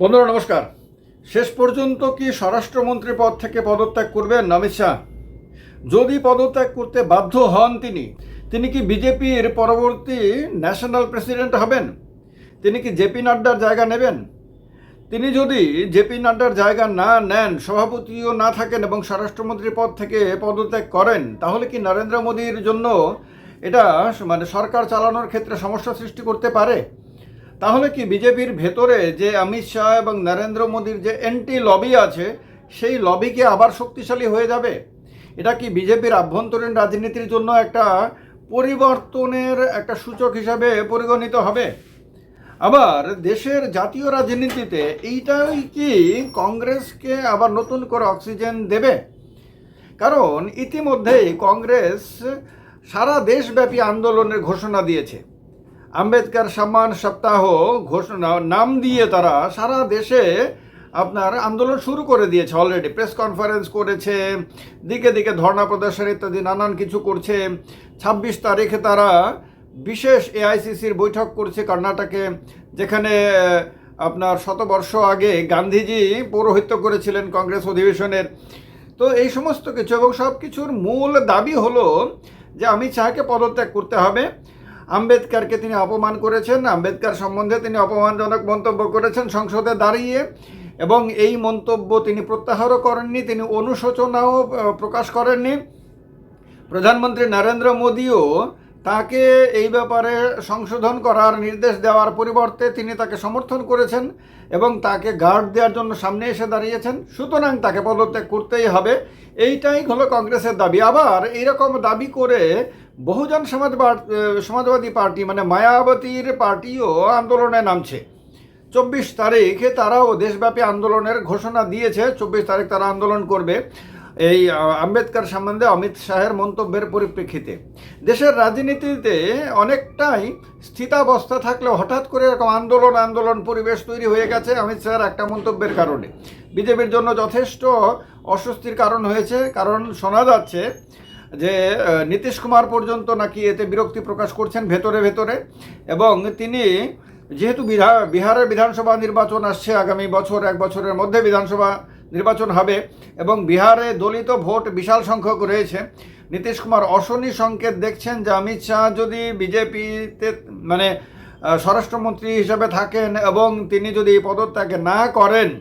বন্ধুরা, নমস্কার। শেষ পর্যন্ত কি স্বরাষ্ট্রমন্ত্রী পদ থেকে পদত্যাগ করবেন অমিত শাহ? যদি পদত্যাগ করতে বাধ্য হন তিনি তিনি কি বিজেপির পরবর্তী ন্যাশনাল প্রেসিডেন্ট হবেন? তিনি কি জেপি নাড্ডার জায়গা নেবেন? তিনি যদি জেপি নাড্ডার জায়গা না নেন, সভাপতিও না থাকেন এবং স্বরাষ্ট্রমন্ত্রী পদ থেকে পদত্যাগ করেন, তাহলে কি নরেন্দ্র মোদীর জন্য এটা মানে সরকার চালানোর ক্ষেত্রে সমস্যা সৃষ্টি করতে পারে? তাহলে কি বিজেপির ভেতরে যে অমিত শাহ এবং নরেন্দ্র মোদীর যে এন্টি লবি আছে, সেই লবি কি আবার শক্তিশালী হয়ে যাবে? এটা কি বিজেপির আভ্যন্তরীণ রাজনীতির জন্য একটা পরিবর্তনের একটা সূচক হিসাবে পরিগণিত হবে? আবার দেশের জাতীয় রাজনীতিতে এইটাই কি কংগ্রেসকে আবার নতুন করে অক্সিজেন দেবে? কারণ ইতিমধ্যেই কংগ্রেস সারা দেশব্যাপী আন্দোলনের ঘোষণা দিয়েছে। আম্বেদকর সম্মান সপ্তাহ ঘোষণা নাম দিয়ে তারা সারা দেশে আপনার আন্দোলন শুরু করে দিয়েছে অলরেডি প্রেস কনফারেন্স করেছে, দিকে দিকে ধর্ণা প্রদর্শন ইত্যাদি, নানান কিছু করছে। ছাব্বিশ তারিখে তারা বিশেষ এআইসিসির বৈঠক করছে কর্ণাটকে, যেখানে আপনার শতবর্ষ আগে গান্ধীজি পৌরোহিত্য করেছিলেন কংগ্রেস অধিবেশনের। তো এই সমস্ত কিছু এবং সব কিছুর মূল দাবি হলো যে আমি চাহাকে পদত্যাগ করতে হবে। আম্বেদকারকে তিনি অপমান করেছেন, আম্বেদকার সম্বন্ধে তিনি অপমানজনক মন্তব্য করেছেন সংসদে দাঁড়িয়ে এবং এই মন্তব্য তিনি প্রত্যাহারও করেননি, তিনি অনুশোচনাও প্রকাশ করেননি। প্রধানমন্ত্রী নরেন্দ্র মোদীও তাকে এই ব্যাপারে সংশোধন করার নির্দেশ দেওয়ার পরিবর্তে তিনি তাকে সমর্থন করেছেন এবং তাকে গার্ড দেওয়ার জন্য সামনে এসে দাঁড়িয়েছেন। সুতরাং তাকে পদত্যাগ করতেই হবে। এইটাই হলো কংগ্রেসের দাবি। আবার এইরকম দাবি করে বহুজন সমাজবাদ সমাজবাদী পার্টি মানে মায়াবতীর পার্টিও আন্দোলনে নামছে। চব্বিশ তারিখে তারাও দেশব্যাপী আন্দোলনের ঘোষণা দিয়েছে। চব্বিশ তারিখ তারা আন্দোলন করবে। এই আম্বেদকর সম্বন্ধে অমিত শাহের মন্তব্যের পরিপ্রেক্ষিতে। দেশের রাজনীতিতে অনেকটাই স্থিতাবস্থা থাকলেও হঠাৎ করে এরকম আন্দোলন আন্দোলন পরিবেশ তৈরি হয়ে গেছে অমিত শাহের একটা মন্তব্যের কারণে। বিজেপির জন্য যথেষ্ট অস্বস্তির কারণ হয়েছে, কারণ শোনা যাচ্ছে যে নীতিশ কুমার পর্যন্ত নাকি এতে বিরক্তি প্রকাশ করছেন ভেতরে ভেতরে। এবং তিনি যেহেতু বিহা- বিহারের বিধানসভা নির্বাচন আসছে আগামী বছর, এক বছরের মধ্যে বিধানসভা নির্বাচন হবে এবং বিহারে দলিত ভোট বিশাল সংখ্যক রয়েছে। নীতিশ কুমার, অশনি সংকেত দেখছেন যে অমিত শাহ যদি বিজেপিতে মানে স্বরাষ্ট্রমন্ত্রী হিসেবে থাকেন এবং তিনি যদি এই পদত্যাগ না করেন,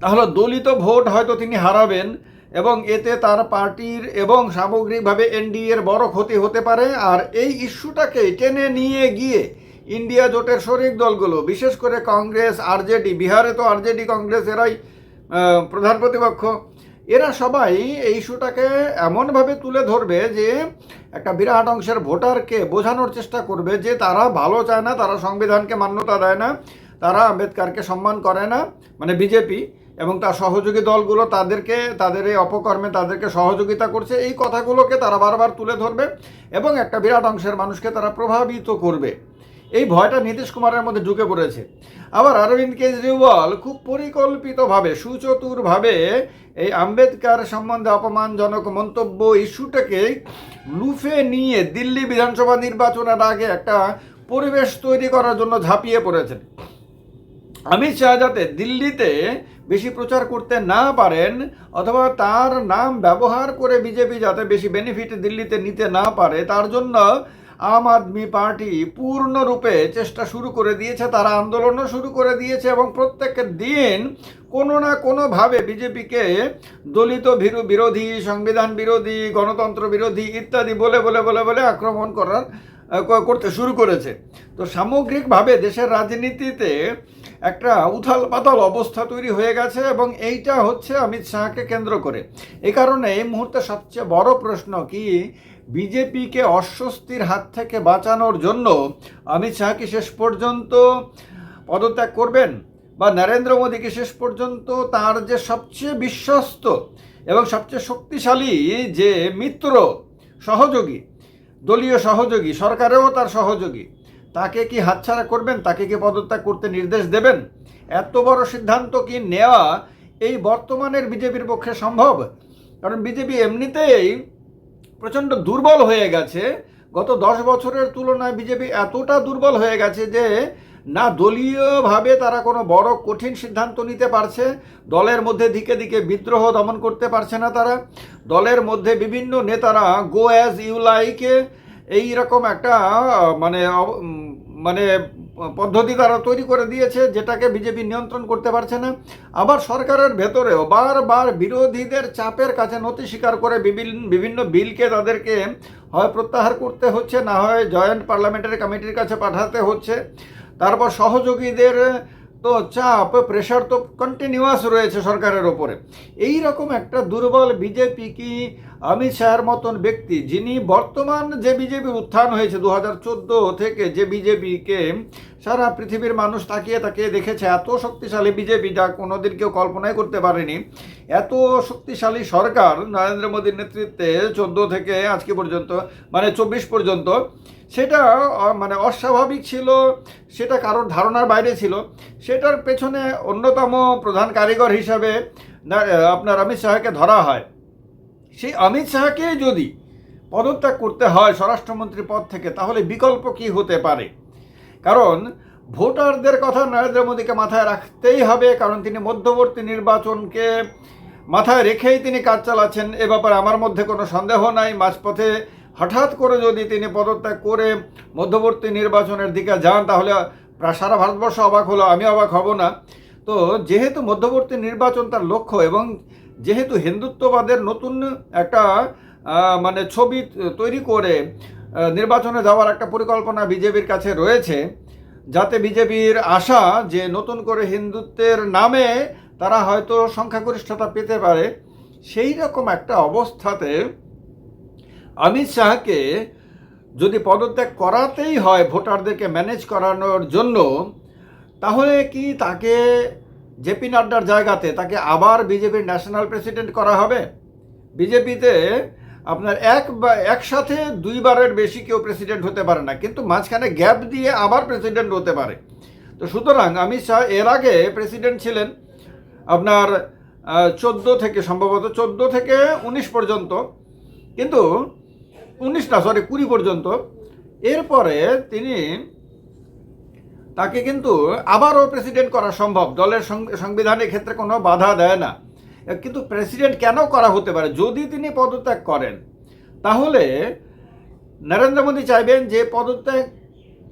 তাহলে দলিত ভোট হয়তো তিনি হারাবেন এবং এতে তার পার্টির এবং সামগ্রিকভাবে এনডিএর বড় ক্ষতি হতে পারে। আর এই ইস্যুটাকে টেনে নিয়ে গিয়ে ইন্ডিয়া জোটের শরিক দলগুলো, বিশেষ করে কংগ্রেস, আরজেডি, বিহারে তো আরজেডি, কংগ্রেস এরাই প্রধান প্রতিপক্ষ। এরা সবাই এই ইস্যুটাকে এমনভাবে তুলে ধরবে যে একটা বিরাট অংশের ভোটারকে বোঝানোর চেষ্টা করবে যে তারা ভালো চায় না, তারা সংবিধানকে মান্যতা দেয় না, তারা আম্বেদকারকে সম্মান করে না মানে বিজেপি, এবং তার সহযোগী দলগুলো তাদেরকে, তাদের এই অপকর্মে তাদেরকে সহযোগিতা করছে, এই কথাগুলোকে তারা বারবার তুলে ধরবে, এবং একটা বিরাট অংশের মানুষকে তারা প্রভাবিত করবে। এই ভয়টা নীতিশ কুমারের মধ্যে ঢুকে পড়েছে। আবার অরবিন্দ কেজরিওয়াল খুব পরিকল্পিতভাবে, সুচতুরভাবে এই আম্বেদকার সম্বন্ধে অপমানজনক মন্তব্য ইস্যুটাকে লুফে নিয়ে দিল্লি বিধানসভা নির্বাচনের আগে একটা পরিবেশ তৈরি করার জন্য ঝাঁপিয়ে পড়েছেন। অমিত শাহ যাতে দিল্লিতে বেশি প্রচার করতে না পারেন অথবা তার নাম ব্যবহার করে বিজেপি যাতে বেশি বেনিফিট দিল্লিতে নিতে না পারে, তার জন্য আম আদমি পার্টি পূর্ণরূপে চেষ্টা শুরু করে দিয়েছে, তারা আন্দোলনও শুরু করে দিয়েছে এবং প্রত্যেক দিন কোনো না কোনোভাবে বিজেপিকে দলিত ভীরু বিরোধী, সংবিধান বিরোধী, গণতন্ত্র বিরোধী ইত্যাদি বলে বলে বলে বলে আক্রমণ করার করতে শুরু করেছে। তো সামগ্রিকভাবে দেশের রাজনীতিতে একটা উথাল পাতাল অবস্থা তৈরি হয়ে গেছে এবং এইটা হচ্ছে অমিত শাহকে কেন্দ্র করে। এ কারণে এই মুহূর্তে সবচেয়ে বড় প্রশ্ন কি বিজেপিকে অস্বস্তির হাত থেকে বাঁচানোর জন্য অমিত শাহ কি শেষ পর্যন্ত পদত্যাগ করবেন? বা নরেন্দ্র মোদীকে শেষ পর্যন্ত তার যে সবচেয়ে বিশ্বস্ত এবং সবচেয়ে শক্তিশালী যে মিত্র, সহযোগী, দলীয় সহযোগী সরকারেও তার সহযোগী, তাকে কি হাতছাড়া করবেন? তাকে কি পদত্যাগ করতে নির্দেশ দেবেন? এত বড় সিদ্ধান্ত কি নেওয়া এই বর্তমানের বিজেপির পক্ষে সম্ভব? কারণ বিজেপি এমনিতেই প্রচণ্ড দুর্বল হয়ে গেছে। গত দশ বছরের তুলনায় বিজেপি এতটা দুর্বল হয়ে গেছে যে, না দলীয়ভাবে তারা কোনো বড় কঠিন সিদ্ধান্ত নিতে পারছে, দলের মধ্যে দিকে দিকে বিদ্রোহ দমন করতে পারছে না তারা। দলের মধ্যে বিভিন্ন নেতারা গো অ্যাজ ইউ লাইকে এই রকম একটা মানে মানে পদ্ধতি তারা তৈরি করে দিয়েছে, যেটাকে বিজেপি নিয়ন্ত্রণ করতে পারছে না। আবার সরকারের ভেতরেও বারবার বিরোধীদের চাপের কাছে নথি স্বীকার করে বিভিন্ন বিভিন্ন বিলকে তাদেরকে হয় প্রত্যাহার করতে হচ্ছে, না হয় জয়েন্ট পার্লামেন্টারি কমিটির কাছে পাঠাতে হচ্ছে। তারপর সহযোগীদের তো চাপ প্রেশার তো কন্টিনিউয়াস রয়েছে সরকারের ওপরে। এই রকম একটা দুর্বল বিজেপি কি অমিত শাহের মতন ব্যক্তি, যিনি বর্তমান যে বিজেপির উত্থান হয়েছে দু হাজার চোদ্দ থেকে যে বিজেপিকে সারা পৃথিবীর মানুষ তাকিয়ে তাকিয়ে দেখেছে, এত শক্তিশালী বিজেপি যা কোনোদিন কেউ কল্পনাই করতে পারেনি। এত শক্তিশালী সরকার নরেন্দ্র মোদীর নেতৃত্বে চোদ্দ থেকে আজকে পর্যন্ত মানে চব্বিশ পর্যন্ত সেটা মানে অস্বাভাবিক ছিল, সেটা কারোর ধারণার বাইরে ছিল। সেটার পেছনে অন্যতম প্রধান কারিগর হিসাবে আপনার অমিত শাহকে ধরা হয়। সেই অমিত শাহকে যদি পদত্যাগ করতে হয় স্বরাষ্ট্রমন্ত্রী পদ থেকে, তাহলে বিকল্প কি হতে পারে? কারণ ভোটারদের কথা নরেন্দ্র মোদীকে মাথায় রাখতেই হবে, কারণ তিনি মধ্যবর্তী নির্বাচনকে মাথায় রেখেই তিনি কাজ চালাচ্ছেন। এ ব্যাপারে আমার মধ্যে কোনো সন্দেহ নাই। মাঝপথে হঠাৎ করে যদি তিনি পদত্যাগ করে মধ্যবর্তী নির্বাচনের দিকে যান, তাহলে সারা ভারতবর্ষ অবাক হলো, আমি অবাক হব না। তো যেহেতু মধ্যবর্তী নির্বাচন তার লক্ষ্য এবং যেহেতু হিন্দুত্ববাদের নতুন একটা মানে ছবি তৈরি করে নির্বাচনে যাওয়ার একটা পরিকল্পনা বিজেপির কাছে রয়েছে, যাতে বিজেপির আশা যে নতুন করে হিন্দুত্বের নামে তারা হয়তো সংখ্যাগরিষ্ঠতা পেতে পারে, সেই রকম একটা অবস্থাতে অমিত শাহকে যদি পদত্যাগ করাতেই হয় ভোটারদেরকে ম্যানেজ করানোর জন্য, তাহলে কি তাকে জেপি নাড্ডার জায়গাতে, তাকে আবার বিজেপির ন্যাশনাল প্রেসিডেন্ট করা হবে? বিজেপিতে আপনার এক বা, একসাথে দুইবারের বেশি কেউ প্রেসিডেন্ট হতে পারে না, কিন্তু মাঝখানে গ্যাপ দিয়ে আবার প্রেসিডেন্ট হতে পারে। তো সুতরাং অমিত শাহ এর আগে প্রেসিডেন্ট ছিলেন আপনার চোদ্দ থেকে, সম্ভবত চোদ্দ থেকে উনিশ পর্যন্ত। কিন্তু উনিশ না সরি কুড়ি পর্যন্ত। এরপরে তিনি তাকে কিন্তু আবারও প্রেসিডেন্ট করা সম্ভব। দলের সংবিধানের ক্ষেত্রে কোনো বাধা দেয় না। কিন্তু প্রেসিডেন্ট কেন করা হতে পারে? যদি তিনি পদত্যাগ করেন, তাহলে নরেন্দ্র মোদী চাইবেন যে পদত্যাগ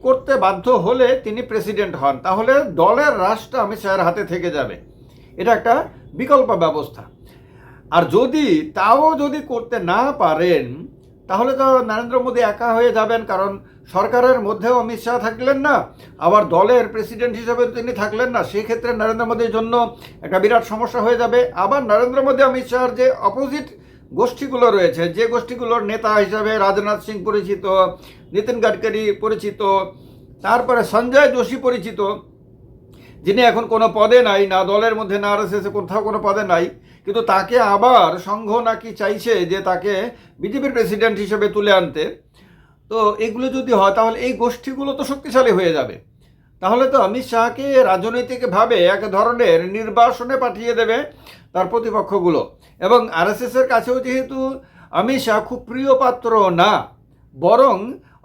করতে বাধ্য হলে তিনি প্রেসিডেন্ট হন। তাহলে দলের রাষ্ট্র অমিত শাহের হাতে থেকে যাবে। এটা একটা বিকল্প ব্যবস্থা। আর যদি তাও যদি করতে না পারেন তাহলে তো নরেন্দ্র মোদী একা হয়ে যাবেন, কারণ সরকারের মধ্যেও অমিত শাহ থাকলেন না, আবার দলের প্রেসিডেন্ট হিসেবে তিনি থাকলেন না সেক্ষেত্রে নরেন্দ্র মোদীর জন্য একটা বিরাট সমস্যা হয়ে যাবে। আবার নরেন্দ্র মোদী, অমিত শাহর যে অপোজিট গোষ্ঠীগুলো রয়েছে, যে গোষ্ঠীগুলোর নেতা হিসাবে রাজনাথ সিং পরিচিত, নীতিন গাডকারি পরিচিত, তারপরে সঞ্জয় যোশী পরিচিত, যিনি এখন কোনো পদে নাই, না দলের মধ্যে, না আর কোথাও কোনো পদে নাই কিন্তু তাকে আবার সংঘ নাকি চাইছে যে তাকে বিজেপির প্রেসিডেন্ট হিসেবে তুলে আনতে। তো এগুলো যদি হয়, তাহলে এই গোষ্ঠীগুলো তো শক্তিশালী হয়ে যাবে। তাহলে তো অমিত শাহকে রাজনৈতিকভাবে এক ধরনের নির্বাসনে পাঠিয়ে দেবে তার প্রতিপক্ষগুলো। এবং আরএসএসের কাছেও যেহেতু অমিত শাহ খুব প্রিয় পাত্র না, বরং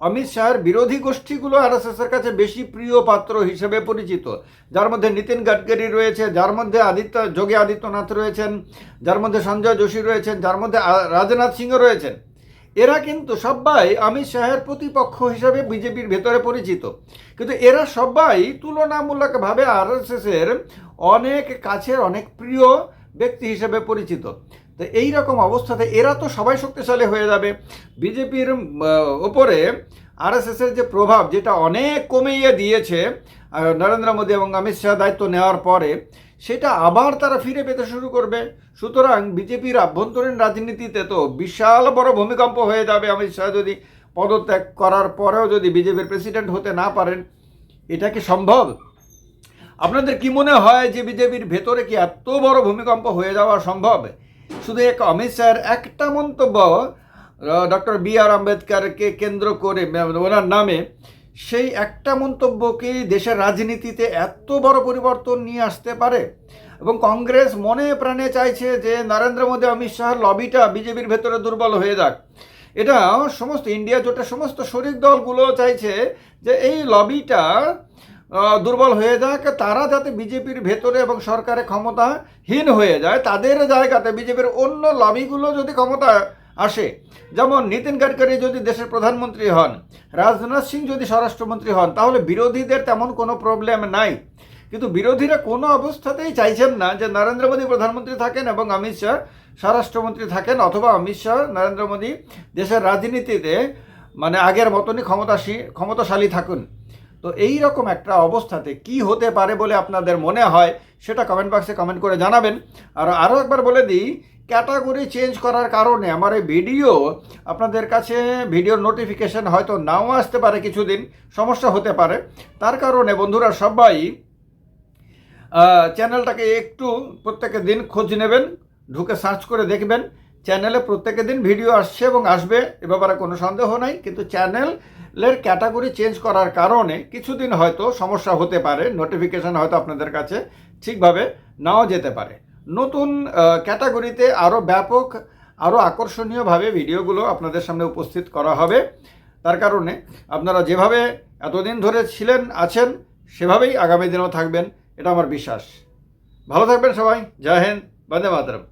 অমিত শাহের বিরোধী গোষ্ঠীগুলো আরএসএসের কাছে বেশি প্রিয় পাত্র হিসেবে পরিচিত। যার মধ্যে নীতিন গাডকারি রয়েছে, যার মধ্যে আদিত্য, যোগী আদিত্যনাথ রয়েছেন, যার মধ্যে সঞ্জয় যোশী রয়েছেন, যার মধ্যে রাজনাথ সিংহ রয়েছেন। এরা কিন্তু সবাই অমিত শাহের প্রতিপক্ষ হিসাবে বিজেপির ভেতরে পরিচিত। কিন্তু এরা সবাই তুলনামূলকভাবে আরএসএসের অনেক কাছের, অনেক প্রিয় ব্যক্তি হিসেবে পরিচিত। তো এই রকম অবস্থাতে এরা তো সবাই শক্তিশালী হয়ে যাবে। বিজেপির ওপরে আরএসএসের যে প্রভাব, যেটা অনেক কমিয়ে দিয়েছে নরেন্দ্র মোদী এবং অমিত শাহ দায়িত্ব নেওয়ার পরে, সেটা আবার তারা ফিরে পেতে শুরু করবে। সুতরাং বিজেপির আভ্যন্তরীণ রাজনীতিতে তো বিশাল বড় ভূমিকম্প হয়ে যাবে অমিত শাহ যদি পদত্যাগ করার পরেও যদি বিজেপির প্রেসিডেন্ট হতে না পারেন। এটা কি সম্ভব? আপনাদের কি মনে হয় যে বিজেপির ভেতরে কি এত বড় ভূমিকম্প হয়ে যাওয়া সম্ভব? শুধু এক অমিত শাহের একটা মন্তব্য ডক্টর বি আর আম্বেদকরকে কেন্দ্র করে ওনার নামে, সেই একটা মন্তব্যকে দেশের রাজনীতিতে এত বড় পরিবর্তন নিয়ে আসতে পারে? এবং কংগ্রেস মনে প্রাণে চাইছে যে নরেন্দ্র মোদী, অমিত শাহর লবিটা বিজেপির ভেতরে দুর্বল হয়ে যাক। এটা সমস্ত, ইন্ডিয়া জোটের সমস্ত শরিক দলগুলো চাইছে যে এই লবিটা দুর্বল হয়ে যাক, তারা যাতে বিজেপির ভেতরে এবং সরকারে ক্ষমতাহীন হয়ে যায়, তাদের জায়গাতে বিজেপির অন্য লবিগুলো যদি ক্ষমতা আসে, যেমন নীতিন গাডকারি যদি দেশের প্রধানমন্ত্রী হন, রাজনাথ সিং যদি স্বরাষ্ট্রমন্ত্রী হন, তাহলে বিরোধীদের তেমন কোনো প্রবলেম নাই। কিন্তু বিরোধীরা কোনো অবস্থাতেই চাইছেন না যে নরেন্দ্র মোদী প্রধানমন্ত্রী থাকেন এবং অমিত শাহ স্বরাষ্ট্রমন্ত্রী থাকেন, অথবা অমিত শাহ নরেন্দ্র মোদী দেশের রাজনীতিতে মানে আগের মতনই ক্ষমতাশী, ক্ষমতাশালী থাকুন। তো এই রকম একটা অবস্থাতে কি হতে পারে বলে আপনাদের মনে হয়, সেটা কমেন্ট বক্সে কমেন্ট করে জানাবেন। আর আরও একবার বলে দিই ক্যাটাগরি চেঞ্জ করার কারণে আমার এই ভিডিও আপনাদের কাছে ভিডিওর নোটিফিকেশন হয়তো নাও আসতে পারে কিছুদিন, সমস্যা হতে পারে। তার কারণে বন্ধুরা সবাই চ্যানেলটাকে একটু প্রত্যেকের দিন খোঁজ নেবেন, ঢুকে সার্চ করে দেখবেন। চ্যানেলে প্রত্যেকের দিন ভিডিও আসছে এবং আসবে, এ ব্যাপারে কোনো সন্দেহ নাই, কিন্তু চ্যানেলের ক্যাটাগরি চেঞ্জ করার কারণে কিছুদিন হয়তো সমস্যা হতে পারে নোটিফিকেশান হয়তো আপনাদের কাছে ঠিকভাবে নাও যেতে পারে। নতুন ক্যাটাগরিতে আরও ব্যাপক আরও আকর্ষণীয়ভাবে ভিডিওগুলো আপনাদের সামনে উপস্থিত করা হবে। তার কারণে আপনারা যেভাবে এতদিন ধরে ছিলেন, আছেন, সেভাবেই আগামী দিনেও থাকবেন, এটা আমার বিশ্বাস। ভালো থাকবেন সবাই। জয় হিন্দ, বন্দে মাতরম।